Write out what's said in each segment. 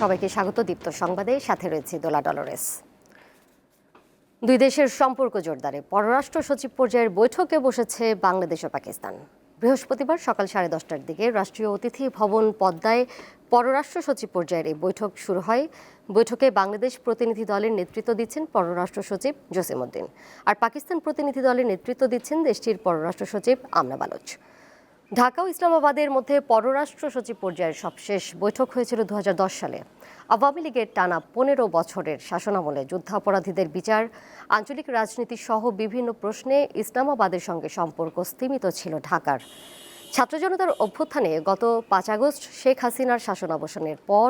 সবাইকে স্বাগত দীপ্ত সংবাদে। সাথে রয়েছে দোলা ডলরেস। দুই দেশের সম্পর্ক জোরদারে। পররাষ্ট্র সচিব পর্যায়ের বৈঠকে বসেছে বাংলাদেশ ও পাকিস্তান। বৃহস্পতিবার সকাল সাড়ে দশটার দিকে রাষ্ট্রীয় অতিথি ভবন পদ্মায় পররাষ্ট্র সচিব পর্যায়ের এই বৈঠক শুরু হয়। বৈঠকে বাংলাদেশ প্রতিনিধি দলের নেতৃত্ব দিচ্ছেন পররাষ্ট্র সচিব জসিমউদ্দিন। আর পাকিস্তান প্রতিনিধি দলের নেতৃত্ব দিচ্ছেন দেশটির পররাষ্ট্র সচিব আমনা বালোচ। ঢাকা ও ইসলামাবাদের মধ্যে পররাষ্ট্র সচিব পর্যায়ের সবশেষ বৈঠক হয়েছিল দু হাজার দশ সালে। আওয়ামী লীগের টানা পনেরো বছরের শাসনামলে যুদ্ধাপরাধীদের বিচার, আঞ্চলিক রাজনীতি সহ বিভিন্ন প্রশ্নে ইসলামাবাদের সঙ্গে সম্পর্ক স্তীমিত ছিল ঢাকার। ছাত্র জনতার অভ্যুত্থানে গত পাঁচ আগস্ট শেখ হাসিনার শাসন অবসানের পর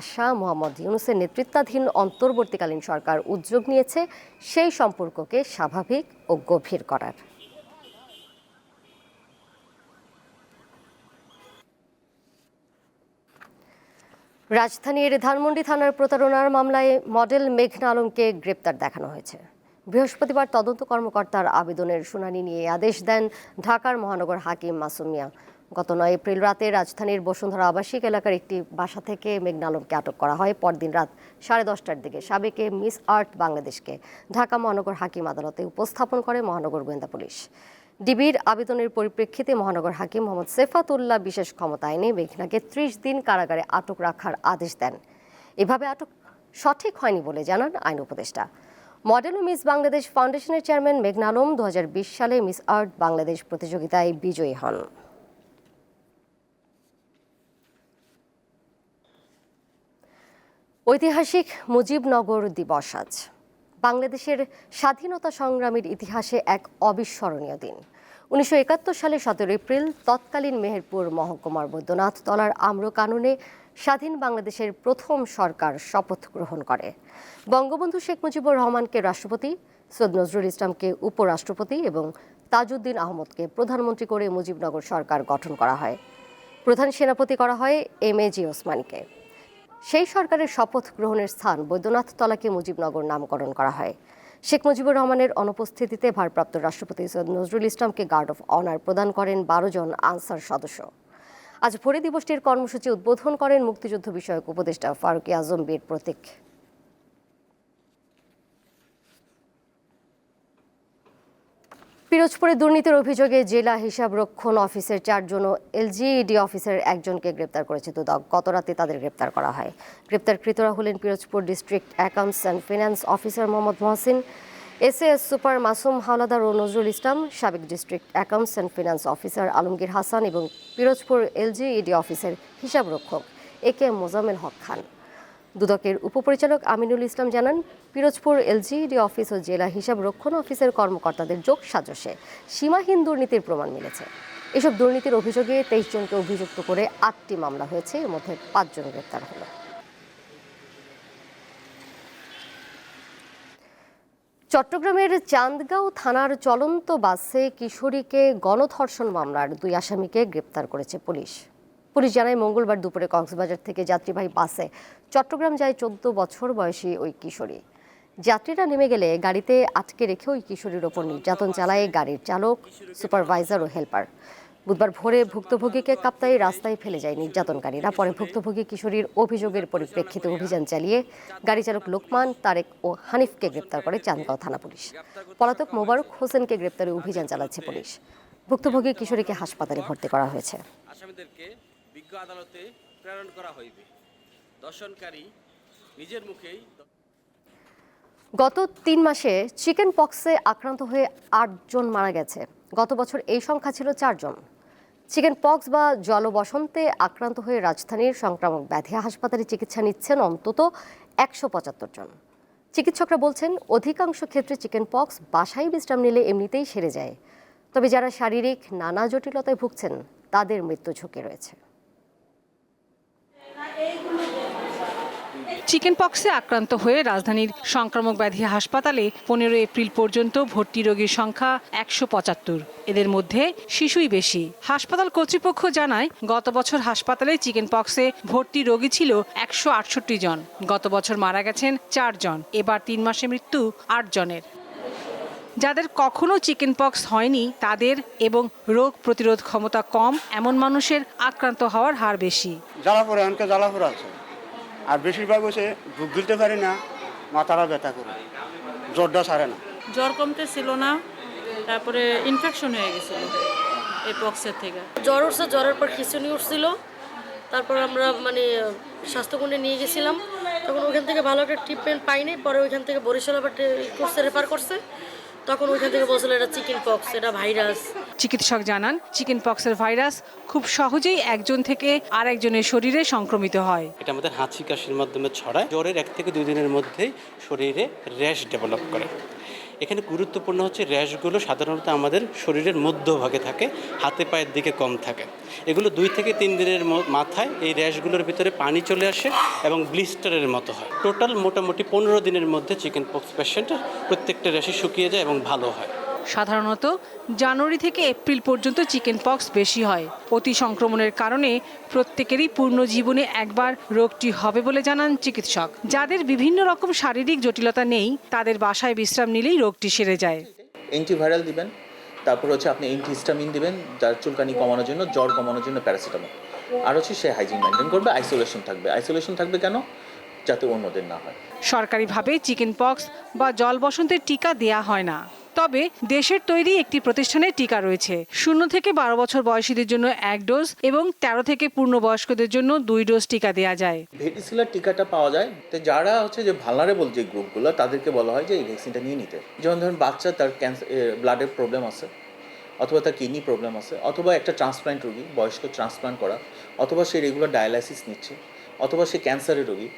আশা মোহাম্মদ ইউনুসের নেতৃত্বাধীন অন্তর্বর্তীকালীন সরকার উদ্যোগ নিয়েছে, সেই সম্পর্ককে স্বাভাবিক ও গভীর করার। রাজধানীর ধানমন্ডি থানার প্রতারণার মামলায় মডেল মেঘনা আলমকে গ্রেপ্তার দেখানো হয়েছে। বৃহস্পতিবার তদন্ত কর্মকর্তার আবেদনের শুনানি নিয়ে আদেশ দেন ঢাকার মহানগর হাকিম মাসুমিয়া গত নয় এপ্রিল রাতে রাজধানীর বসুন্ধরা আবাসিক এলাকার একটি বাসা থেকে মেঘনা আলমকে আটক করা হয়। পরদিন রাত সাড়ে দশটার দিকে সাবেকে মিস আর্ট বাংলাদেশকে ঢাকা মহানগর হাকিম আদালতে উপস্থাপন করে মহানগর গোয়েন্দা পুলিশ। ডিবির আবেদনের পরিপ্রেক্ষিতে মহানগর হাকিম মোহাম্মদ সেফাতুল্লাহ বিশেষ ক্ষমতা আইনে মেঘনাকে ত্রিশ দিন কারাগারে আটক রাখার আদেশ দেন। এভাবে আটক সঠিক হয়নি বলে জানান আইন উপদেষ্টা। মডেল ও মিস বাংলাদেশ ফাউন্ডেশনের চেয়ারম্যান মেঘনা আলম দু সালে মিস আর্ট বাংলাদেশ প্রতিযোগিতায় বিজয়ী হন। ঐতিহাসিক মুজিবনগর দিবস আজ। বাংলাদেশের স্বাধীনতা সংগ্রামের ইতিহাসে এক অবিস্মরণীয় দিন। উনিশশো একাত্তর সালে সতেরো এপ্রিল তৎকালীন মেহেরপুর মহকুমার বৈদ্যনাথ তলার আম্র কাননে স্বাধীন বাংলাদেশের প্রথম সরকার শপথ গ্রহণ করে। বঙ্গবন্ধু শেখ মুজিবুর রহমানকে রাষ্ট্রপতি, সৈয়দ নজরুল ইসলামকে উপরাষ্ট্রপতি এবং তাজউদ্দিন আহমদকে প্রধানমন্ত্রী করে মুজিবনগর সরকার গঠন করা হয়। প্রধান সেনাপতি করা হয় এম এ জি ওসমানকে। সেই সরকারের শপথ গ্রহণের স্থান বৈদ্যনাথ তলাকে মুজিবনগর নামকরণ করা হয়। শেখ মুজিবুর রহমানের অনুপস্থিতিতে ভারপ্রাপ্ত রাষ্ট্রপতি সৈয়দ নজরুল ইসলামকে গার্ড অফ অনার প্রদান করেন বারো জন আনসার সদস্য। আজ ভোরে দিবসটির কর্মসূচি উদ্বোধন করেন মুক্তিযুদ্ধ বিষয়ক উপদেষ্টা ফারুকি আজম বীর প্রতীক। পিরোজপুরে দুর্নীতির অভিযোগে জেলা হিসাব রক্ষণ অফিসের চারজন ও এলজিইডি অফিসের একজনকে গ্রেপ্তার করেছে দুদক। গতরাতে তাদের গ্রেপ্তার করা হয়। গ্রেপ্তারকৃতরা হলেন Pirojpur district accounts and finance officer Mohammad Mohsin SAS super Masum Howlader ও নজরুল ইসলাম, সাবেক district accounts and finance officer Alamgir Hasan এবং পিরোজপুর এলজিইডি অফিসের হিসাব রক্ষক এ কে মোজামেল হক খান। দুদকের উপপরিচালক আমিনুল ইসলাম জানান, পিরোজপুর এলজিইডি অফিস ও জেলা হিসাব রক্ষণ অফিসের কর্মকর্তাদের যোগ সাজসে। সীমাহীন দুর্নীতির প্রমাণ মিলেছে। এসব দুর্নীতির অভিযোগে তেইশ জনকে অভিযুক্ত করে আটটি মামলা হয়েছে, এর মধ্যে পাঁচজন গ্রেপ্তার হলো। চট্টগ্রামের চান্দগাঁও থানার চলন্ত বাসে কিশোরীকে গণধর্ষণ মামলার দুই আসামিকে গ্রেপ্তার করেছে পুলিশ। পুলিশ জানায় মঙ্গলবার দুপুরে কক্সবাজার থেকে যাত্রীবাহী বাসে চট্টগ্রাম যায় চোদ্দ বছর বয়সী ওই কিশোরী। যাত্রীরা নেমে গেলে গাড়িতে আটকে রেখে ওই কিশোরীর ওপর নির্যাতন চালায় গাড়ির চালক, সুপারভাইজার ও হেল্পার। বুধবার ভোরে ভুক্তভোগীকে কাপ্তাই রাস্তায় ফেলে যায় নির্যাতনকারীরা। পরে ভুক্তভোগী কিশোরীর অভিযোগের পরিপ্রেক্ষিতে অভিযান চালিয়ে গাড়ি চালক লোকমান তারেক ও হানিফকে গ্রেপ্তার করে চান্দগাঁও থানা পুলিশ। পলাতক মোবারক হোসেনকে গ্রেপ্তারে অভিযান চালাচ্ছে পুলিশ। ভুক্তভোগী কিশোরীকে হাসপাতালে ভর্তি করা হয়েছে। বিজ্ঞ আদালতে প্রেরণ করা হইবে। দর্শনকারী নিজের মুখেই গত তিন মাসে চিকেন পক্সে আক্রান্ত হয়ে আটজন মারা গেছে। গত বছর এই সংখ্যা ছিল চারজন চিকেন পক্স বা জলবসন্তে আক্রান্ত হয়ে রাজধানীর সংক্রামক ব্যাধি হাসপাতালে চিকিৎসা নিচ্ছেন অন্তত একশো পঁচাত্তর জন। চিকিৎসকরা বলছেন, অধিকাংশ ক্ষেত্রে চিকেন পক্স বাসায় বিশ্রাম নিলে এমনিতেই সেরে যায়। তবে যারা শারীরিক নানা জটিলতায় ভুগছেন, তাদের মৃত্যু ঝুঁকি রয়েছে। চিকেন পক্সে আক্রান্ত হয়ে রাজধানীর সংক্রামক ব্যাধি হাসপাতালে পনেরো এপ্রিল পর্যন্ত ভর্তি রোগীর সংখ্যা একশো পঁচাত্তর। এদের মধ্যে শিশুই বেশি। হাসপাতাল কর্তৃপক্ষ জানায়, গত বছর হাসপাতালে চিকেন পক্সে ভর্তি রোগী ছিল একশো আটষট্টি জন। গত বছর মারা গেছেন চারজন এবার তিন মাসে মৃত্যু আট জনের। যাদের কখনো চিকেন পক্স হয়নি, তাদের এবং রোগ প্রতিরোধ ক্ষমতা কম, এমন মানুষের আক্রান্ত হওয়ার হার বেশি। জ্বালাপুরা অনেকে জ্বালাপুরা আছে। আর বেশিরভাগ হচ্ছে বুক গিলতে পারি না মাথাটা ব্যথা করে। জ্বরটা সারে না। জ্বর কমতে ছিল না তারপরে ইনফেকশন হয়ে গেছিল এই পক্সের থেকে। জ্বর উঠছে জ্বরের পর খিচুনি উঠছিল। তারপর আমরা মানে স্বাস্থ্যকেন্দ্রে নিয়ে গেছিলাম। তখন ওইখান থেকে ভালো একটা ট্রিটমেন্ট পাইনি পরে ওইখান থেকে বরিশাল আবার করছে রেফার করছে। তখন ওইখান থেকে বলছিল এটা চিকেন পক্স এটা ভাইরাস চিকিৎসক জানান চিকেন পক্সের ভাইরাস খুব সহজেই একজন থেকে আর একজনের শরীরে সংক্রমিত হয়। এটা আমাদের হাঁচি কাশির মাধ্যমে ছড়ায়। জ্বরের এক থেকে দুই দিনের মধ্যেই শরীরে র্যাশ ডেভেলপ করে। এখানে গুরুত্বপূর্ণ হচ্ছে র্যাশগুলো সাধারণত আমাদের শরীরের মধ্যভাগে থাকে, হাতে পায়ের দিকে কম থাকে। এগুলো দুই থেকে তিন দিনের মাথায় এই র্যাশগুলোর ভিতরে পানি চলে আসে এবং ব্লিস্টারের মতো হয়। টোটাল মোটামুটি পনেরো দিনের মধ্যে চিকেন পক্স পেশেন্টের প্রত্যেকটা র্যাশে শুকিয়ে যায় এবং ভালো হয়। সাধারণত জানুয়ারি থেকে এপ্রিল পর্যন্ত চিকেন পক্স বেশি হয়। অতি সংক্রমণের কারণে প্রত্যেকেরই পূর্ণ জীবনে একবার রোগটি হবে বলে জানান চিকিৎসক। যাদের বিভিন্ন রকম শারীরিক জটিলতা নেই তাদের বাসায় বিশ্রাম নিলেই রোগটি সেরে যায়। অ্যান্টিভাইরাল দিবেন তারপর হচ্ছে আপনি অ্যান্টিহিস্টামিন দিবেন যার চুলকানি কমানোর জন্য জ্বর কমানোর জন্য প্যারাসিটামল আর হচ্ছে সে হাইজিন মেনটেন করবে আইসোলেশন থাকবে। আইসোলেশন থাকবে কেন? যাতে অন্যদের না হয়। সরকারিভাবে চিকেন পক্স বা জল বসন্তের টিকা দেয়া হয় না। তবে দেশের তৈরি একটি প্রতিষ্ঠানের টিকা রয়েছে। শূন্য থেকে বারো বছর বয়সীদের জন্য এক ডোজ এবং তেরো থেকে পূর্ণবয়স্কদের জন্য দুই ডোজ টিকা দেওয়া যায়। ভেটিসিলার টিকাটা পাওয়া যায়। তো যারা হচ্ছে যে ভালনারেবল যে গ্রুপগুলো তাদেরকে বলা হয় যে এই ভ্যাকসিনটা নিয়ে নিতে। যেমন ধরুন, বাচ্চা তার ক্যান্সার ব্লাডের প্রবলেম আছে, অথবা তার কিডনি প্রবলেম আছে, অথবা একটা ট্রান্সপ্লান্ট রোগী, বয়স্ক ট্রান্সপ্লান্ট করা, অথবা সে রেগুলার ডায়ালাইসিস নিচ্ছে, অথবা সে ক্যান্সারের রোগী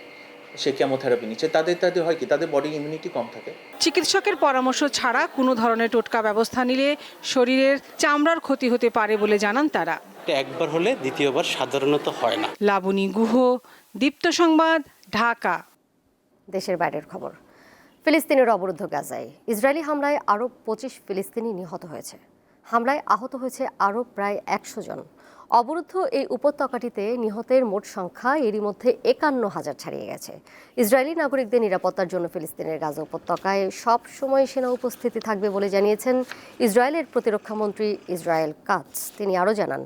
সে কেমোথেরাপি নিচ্ছে। তাদের তাদের হয় কি? তাদের বডি ইমিউনিটি কম থাকে। চিকিৎসকের পরামর্শ ছাড়া কোনো ধরনের টোটকা ব্যবস্থা নিলে শরীরের চামড়ার ক্ষতি হতে পারে বলে জানান তারা। একবার হলে দ্বিতীয়বার সাধারণত হয় না। লাবণী গুহ দীপ্ত সংবাদ ঢাকা। দেশের বাইরের খবর। ফিলিস্তিনের অবরুদ্ধ গাজায় ইসরায়েলি হামলায় আরও পঁচিশ ফিলিস্তিনি নিহত হয়েছে। হামলায় আহত হয়েছে আরও প্রায় একশো জন। অবরুদ্ধ এই উপত্যকাটিতে নিহতের মোট সংখ্যা এরই মধ্যে একান্ন হাজার ছাড়িয়ে গেছে। ইসরায়েলি নাগরিকদের নিরাপত্তার জন্য ফিলিস্তিনের গাজা উপত্যকায় সব সময় সেনা উপস্থিতি থাকবে বলে জানিয়েছেন ইসরায়েলের প্রতিরক্ষামন্ত্রী ইসরায়েল কাটস তিনি আরও জানান,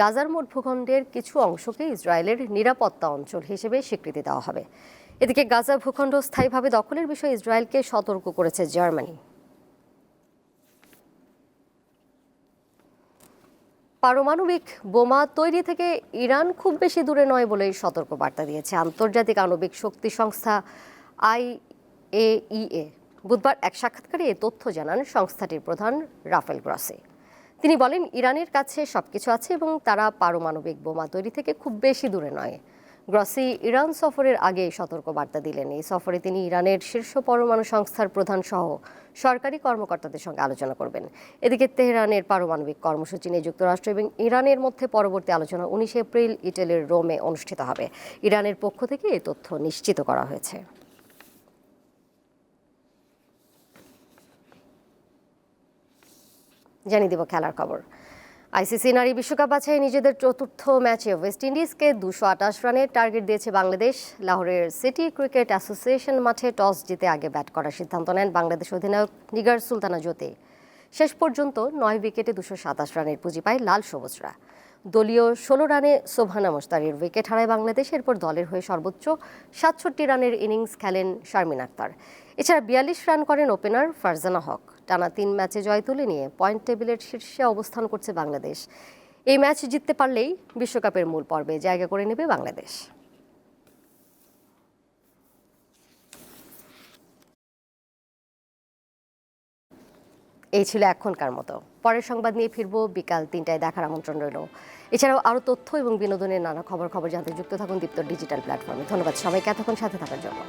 গাজার মোট ভূখণ্ডের কিছু অংশকে ইসরায়েলের নিরাপত্তা অঞ্চল হিসেবে স্বীকৃতি দেওয়া হবে। এদিকে গাজা ভূখণ্ড স্থায়ীভাবে দখলের বিষয়ে ইসরায়েলকে সতর্ক করেছে জার্মানি। পারমাণবিক বোমা তৈরি থেকে ইরান খুব বেশি দূরে নয় বলেই সতর্ক বার্তা দিয়েছে আন্তর্জাতিক আণবিক শক্তি সংস্থা আইএইএ। বুধবার এক সাক্ষাৎকারে এ তথ্য জানান সংস্থাটির প্রধান রাফেল গ্রসে। তিনি বলেন, ইরানের কাছে সবকিছু আছে এবং তারা পারমাণবিক বোমা তৈরি থেকে খুব বেশি দূরে নয়। গ্রসি ইরান সফরের আগে সতর্ক বার্তা দিলেন। এই সফরে তিনি ইরানের শীর্ষ পরমাণু সংস্থার প্রধান সহ সরকারি কর্মকর্তাদের সঙ্গে আলোচনা করবেন। এদিকে তেহরানের পারমাণবিক কর্মসূচি নিয়ে যুক্তরাষ্ট্র এবং ইরানের মধ্যে পরবর্তী আলোচনা উনিশে এপ্রিল ইটালির রোমে অনুষ্ঠিত হবে। ইরানের পক্ষ থেকে এই তথ্য নিশ্চিত করা হয়েছে। জানিয়ে দেব খেলার খবর। আইসিসি নারী বিশ্বকাপ বাছাই নিজেদের চতুর্থ ম্যাচে ওয়েস্ট ইন্ডিজকে দুশো আটাশ রানের টার্গেট দিয়েছে বাংলাদেশ। লাহোরের সিটি ক্রিকেট অ্যাসোসিয়েশন মাঠে টস জিতে আগে ব্যাট করার সিদ্ধান্ত নেন বাংলাদেশ অধিনায়ক নিগার সুলতানা জ্যোতি। শেষ পর্যন্ত নয় উইকেটে দুশো সাতাশ রানের পুঁজি পায় লাল সবুজরা। দলীয় ষোলো রানে সোভানা মোস্তারির উইকেট হারায় বাংলাদেশ, এরপর দলের হয়ে সর্বোচ্চ সাতষট্টি রানের ইনিংস খেলেন শারমিন আক্তার। এছাড়া বিয়াল্লিশ রান করেন ওপেনার ফারজানা হক। টানা তিন ম্যাচে জয় তুলে নিয়ে পয়েন্ট টেবিলের শীর্ষে অবস্থান করছে বাংলাদেশ। এই ম্যাচ জিততে পারলেই বিশ্বকাপের মূল পর্বে জায়গা করে নেবে বাংলাদেশ। এই ছিল এখনকার মতো। পরের সংবাদ নিয়ে ফিরবো। বিকাল তিনটায় দেখার আমন্ত্রণ রইল। এছাড়াও আরও তথ্য এবং বিনোদনের নানা খবর খবর জানতে যুক্ত থাকুন দীপ্ত ডিজিটাল প্ল্যাটফর্মে। ধন্যবাদ সবাইকে, এতক্ষণ সাথে থাকার জন্য।